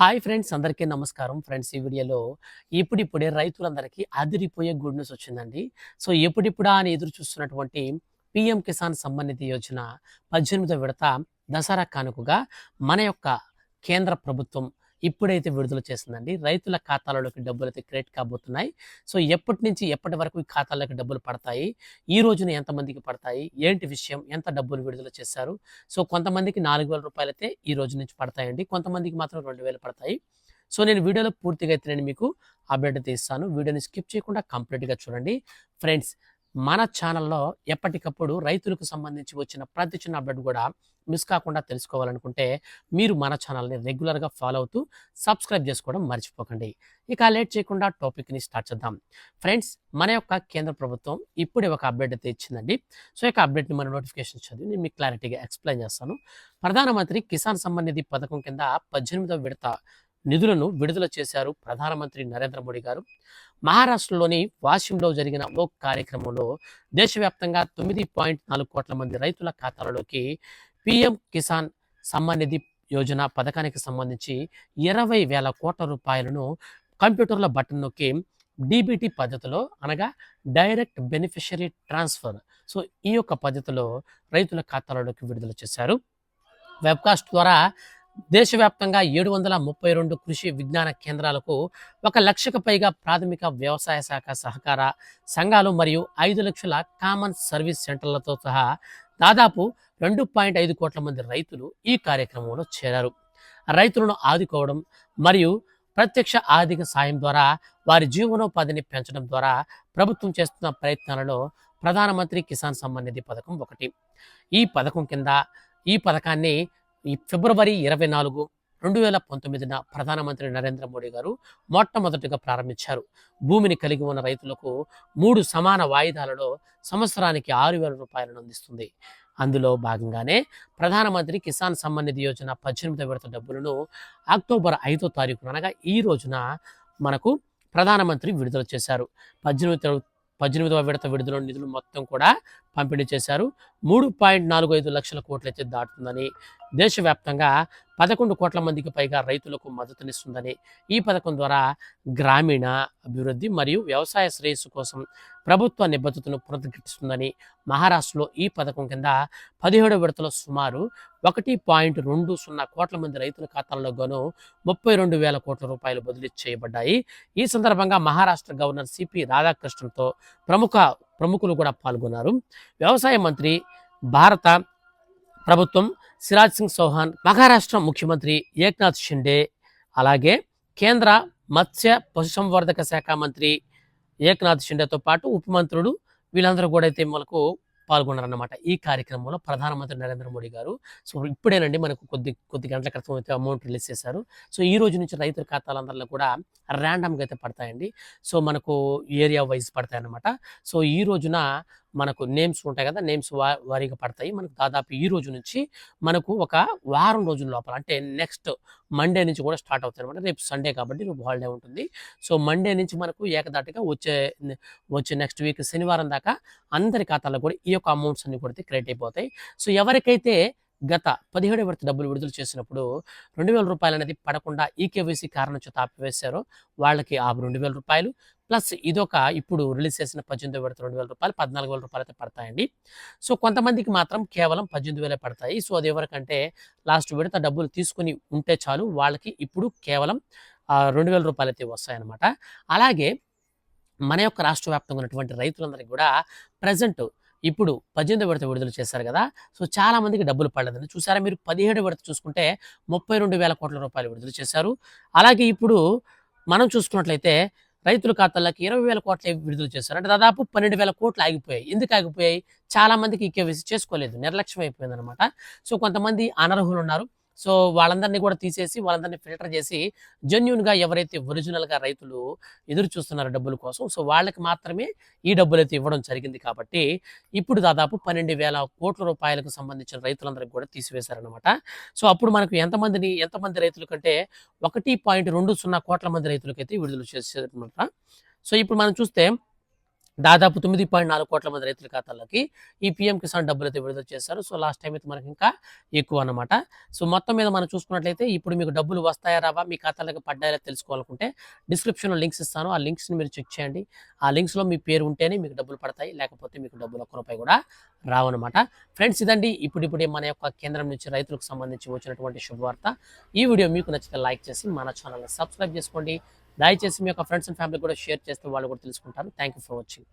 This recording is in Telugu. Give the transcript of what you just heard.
హాయ్ ఫ్రెండ్స్ అందరికీ నమస్కారం. ఫ్రెండ్స్ ఈ వీడియోలో ఇప్పుడిప్పుడే రైతులందరికీ అదిరిపోయే గుడ్ న్యూస్ వచ్చిందండి. సో ఎప్పుడిప్పుడా అని ఎదురు చూస్తున్నటువంటి పిఎం కిసాన్ సంబంధిత యోజన పద్దెనిమిదో విడత దసరా కానుకగా మన యొక్క కేంద్ర ప్రభుత్వం ఇప్పుడైతే విడుదల చేసిందండి. రైతుల ఖాతాలలోకి డబ్బులు అయితే క్రెడిట్ కాబోతున్నాయి. సో ఎప్పటి నుంచి ఎప్పటి వరకు ఈ ఖాతాలోకి డబ్బులు పడతాయి? ఈ రోజున ఎంతమందికి పడతాయి? ఏంటి విషయం? ఎంత డబ్బులు విడుదల చేశారు? సో కొంతమందికి నాలుగు వేల రూపాయలు అయితే ఈ రోజు నుంచి పడతాయండి. కొంతమందికి మాత్రం రెండు వేలు పడతాయి. సో నేను వీడియోలో పూర్తిగా అయితే నేను మీకు అప్డేట్ తీస్తాను ఇస్తాను. వీడియోని స్కిప్ చేయకుండా కంప్లీట్గా చూడండి. ఫ్రెండ్స్ మన ఛానల్లో ఎప్పటికప్పుడు రైతులకు సంబంధించి వచ్చిన ప్రతి చిన్న అప్డేట్ కూడా మిస్ కాకుండా తెలుసుకోవాలనుకుంటే మీరు మన ఛానల్ని రెగ్యులర్గా ఫాలో అవుతూ సబ్స్క్రైబ్ చేసుకోవడం మర్చిపోకండి. ఇక లేట్ చేయకుండా టాపిక్ని స్టార్ట్ చేద్దాం. ఫ్రెండ్స్ మన యొక్క కేంద్ర ప్రభుత్వం ఇప్పుడే ఒక అప్డేట్ అయితే ఇచ్చిందండి. సో ఈ యొక్క అప్డేట్ని మన నోటిఫికేషన్ చదివి నేను మీకు క్లారిటీగా ఎక్స్ప్లెయిన్ చేస్తాను. ప్రధానమంత్రి కిసాన్ సమ్మాన్ నిధి పథకం కింద పద్దెనిమిదవ విడత నిధులను విడుదల చేశారు ప్రధానమంత్రి నరేంద్ర మోడీ గారు. మహారాష్ట్రలోని వాషింలో జరిగిన ఓ కార్యక్రమంలో దేశవ్యాప్తంగా తొమ్మిది పాయింట్ నాలుగు కోట్ల మంది రైతుల ఖాతాలలోకి పిఎం కిసాన్ సమ్మాన్ నిధి యోజన పథకానికి సంబంధించి ఇరవై వేల కోట్ల రూపాయలను కంప్యూటర్ల బటన్ నొక్కి డీబీటీ పద్ధతిలో అనగా డైరెక్ట్ బెనిఫిషరీ ట్రాన్స్ఫర్. సో ఈ యొక్క పద్ధతిలో రైతుల ఖాతాలలోకి విడుదల చేశారు. వెబ్కాస్ట్ ద్వారా దేశవ్యాప్తంగా ఏడు వందల ముప్పై రెండు కృషి విజ్ఞాన కేంద్రాలకు ఒక లక్షకు పైగా ప్రాథమిక వ్యవసాయ శాఖ సహకార సంఘాలు మరియు ఐదు లక్షల కామన్ సర్వీస్ సెంటర్లతో సహా దాదాపు రెండు పాయింట్ ఐదు కోట్ల మంది రైతులు ఈ కార్యక్రమంలో చేరారు. రైతులను ఆదుకోవడం మరియు ప్రత్యక్ష ఆర్థిక సాయం ద్వారా వారి జీవనోపాధిని పెంచడం ద్వారా ప్రభుత్వం చేస్తున్న ప్రయత్నాలలో ప్రధానమంత్రి కిసాన్ సమ్మాన్ నిధి పథకం ఒకటి. ఈ పథకం కింద ఈ పథకాన్ని ఈ ఫిబ్రవరి ఇరవై నాలుగు రెండు వేల పంతొమ్మిదిన ప్రధానమంత్రి నరేంద్ర మోడీ గారు మొట్టమొదటిగా ప్రారంభించారు. భూమిని కలిగి ఉన్న రైతులకు మూడు సమాన వాయిదాలలో సంవత్సరానికి ఆరు వేల రూపాయలను అందిస్తుంది. అందులో భాగంగానే ప్రధానమంత్రి కిసాన్ సమ్మాన్ నిధి యోజన పద్దెనిమిది విడత డబ్బులను అక్టోబర్ ఐదో తారీఖున అనగా ఈ రోజున మనకు ప్రధానమంత్రి విడుదల చేశారు. పద్దెనిమిది పద్దెనిమిదవ విడత విడుదల నిధులు మొత్తం కూడా పంపిణీ చేశారు. మూడు పాయింట్ నాలుగు ఐదు లక్షల కోట్లయితే దాటుతుందని దేశవ్యాప్తంగా పదకొండు కోట్ల మందికి పైగా రైతులకు మద్దతునిస్తుందని ఈ పథకం ద్వారా గ్రామీణ అభివృద్ధి మరియు వ్యవసాయ శ్రేయస్సు కోసం ప్రభుత్వ నిబద్ధతను పునరుద్ధరిస్తుందని మహారాష్ట్రలో ఈ పథకం కింద పదిహేడు విడతలో సుమారు ఒకటి పాయింట్ రెండు సున్నా కోట్ల మంది రైతుల ఖాతాల్లో గాను ముప్పై రెండు వేల కోట్ల రూపాయలు బదిలీ చేయబడ్డాయి. ఈ సందర్భంగా మహారాష్ట్ర గవర్నర్ సిపి రాధాకృష్ణన్తో ప్రముఖ ప్రముఖులు కూడా పాల్గొన్నారు. వ్యవసాయ మంత్రి భారత ప్రభుత్వం సిరాజ్ సింగ్ చౌహాన్ మహారాష్ట్ర ముఖ్యమంత్రి ఏక్నాథ్ షిండే అలాగే కేంద్ర మత్స్య పశుసంవర్ధక శాఖ మంత్రి ఏకనాథ్ షిండేతో పాటు ఉప మంత్రులు వీళ్ళందరూ కూడా అయితే మనకు పాల్గొన్నారన్నమాట. ఈ కార్యక్రమంలో ప్రధానమంత్రి నరేంద్ర మోడీ గారు. సో ఇప్పుడేనండి మనకు కొద్ది కొద్ది గంటల క్రితం అయితే అమౌంట్ రిలీజ్ చేశారు. సో ఈ రోజు నుంచి రైతుల ఖాతాలందరిలో కూడా ర్యాండమ్గా అయితే పడతాయండి. సో మనకు ఏరియా వైజ్ పడతాయి అన్నమాట సో ఈ రోజున మనకు నేమ్స్ ఉంటాయి కదా నేమ్స్ వా వారీగా పడతాయి. మనకు దాదాపు ఈ రోజు నుంచి మనకు ఒక వారం రోజుల లోపల అంటే నెక్స్ట్ మండే నుంచి కూడా స్టార్ట్ అవుతాయి అనమాట రేపు సండే కాబట్టి రేపు హాలిడే ఉంటుంది. సో మండే నుంచి మనకు ఏకదాటిగా వచ్చే వచ్చే నెక్స్ట్ వీక్ శనివారం దాకా అందరి ఖాతాలో కూడా ఈ యొక్క అమౌంట్స్ అన్ని కూడా క్రియేట్ అయిపోతాయి. సో ఎవరికైతే గత పదిహేడు విడత డబ్బులు విడుదల చేసినప్పుడు రెండు వేల రూపాయలు అనేది పడకుండా ఈకేవైసీ కారణం చేత ఆపివేశారో వాళ్ళకి ఆ రెండు వేల రూపాయలు ప్లస్ ఇదొక ఇప్పుడు రిలీజ్ చేసిన పద్దెనిమిది విడత రెండు వేల రూపాయలు పద్నాలుగు వేల రూపాయలు అయితే పడతాయండి. సో కొంతమందికి మాత్రం కేవలం పద్దెనిమిది వేలే పడతాయి. సో అది ఎవరికంటే లాస్ట్ విడత డబ్బులు తీసుకుని ఉంటే చాలు వాళ్ళకి ఇప్పుడు కేవలం రెండు వేల రూపాయలు అయితే వస్తాయన్నమాట. అలాగే మన యొక్క రాష్ట్ర వ్యాప్తంగా ఉన్నటువంటి రైతులందరికీ కూడా ప్రజెంట్ ఇప్పుడు పద్దెనిమిది విడత విడుదల చేశారు కదా సో చాలా మందికి డబ్బులు పడలేదండి. చూసారా మీరు పదిహేడు విడత చూసుకుంటే ముప్పై రెండు వేల కోట్ల రూపాయలు విడుదల చేశారు. అలాగే ఇప్పుడు మనం చూసుకున్నట్లయితే రైతుల ఖాతాలకు ఇరవై వేల కోట్ల విడుదల చేశారు. అంటే దాదాపు పన్నెండు వేల కోట్లు ఆగిపోయాయి. ఎందుకు ఆగిపోయాయి? చాలా మందికి ఈ కేవైసీ చేసుకోలేదు. నిర్లక్ష్యం అయిపోయింది అనమాట సో కొంతమంది అనర్హులు ఉన్నారు సో వాళ్ళందరినీ కూడా తీసేసి వాళ్ళందరినీ ఫిల్టర్ చేసి జెన్యున్గా ఎవరైతే ఒరిజినల్గా రైతులు ఎదురు చూస్తున్నారో డబ్బుల కోసం సో వాళ్ళకి మాత్రమే ఈ డబ్బులు అయితే ఇవ్వడం జరిగింది కాబట్టి ఇప్పుడు దాదాపు పన్నెండు వేల కోట్ల రూపాయలకు సంబంధించిన రైతులందరికీ కూడా తీసివేశారనమాట సో అప్పుడు మనకు ఎంతమందిని ఎంతమంది రైతుల కంటే ఒకటి పాయింట్ రెండు సున్నా కోట్ల మంది రైతులకైతే విడుదల చేశారనమాట సో ఇప్పుడు మనం చూస్తే దాదాపు తొమ్మిది పాయింట్ నాలుగు కోట్ల మంది రైతుల ఖాతాల్లోకి ఈ పీఎం కిసాన్ డబ్బులు అయితే విడుదల చేశారు. సో లాస్ట్ టైం అయితే మనకి ఇంకా ఎక్కువ అనమాట సో మొత్తం మీద మనం చూసుకున్నట్లయితే ఇప్పుడు మీకు డబ్బులు వస్తాయా రావా మీ ఖాతాలకు పడ్డాయా తెలుసుకోవాలనుకుంటే డిస్క్రిప్షన్లో లింక్స్ ఇస్తాను. ఆ లింక్స్ని మీరు చెక్ చేయండి. ఆ లింక్స్లో మీ పేరు ఉంటేనే మీకు డబ్బులు పడతాయి. లేకపోతే మీకు డబ్బులు ఒక్క రూపాయి కూడా రావన్నమాట. ఫ్రెండ్స్ ఇదండి ఇప్పుడిప్పుడే మన యొక్క కేంద్రం నుంచి రైతులకు సంబంధించి వచ్చినటువంటి శుభవార్త. ఈ వీడియో మీకు నచ్చితే లైక్ చేసి మన ఛానల్ని సబ్స్క్రైబ్ చేసుకోండి. దయచేసి మీ యొక్క ఫ్రెండ్స్ అండ్ ఫ్యామిలీ కూడా షేర్ చేస్తే వాళ్ళు కూడా తెలుసుకుంటారు. Thank you for watching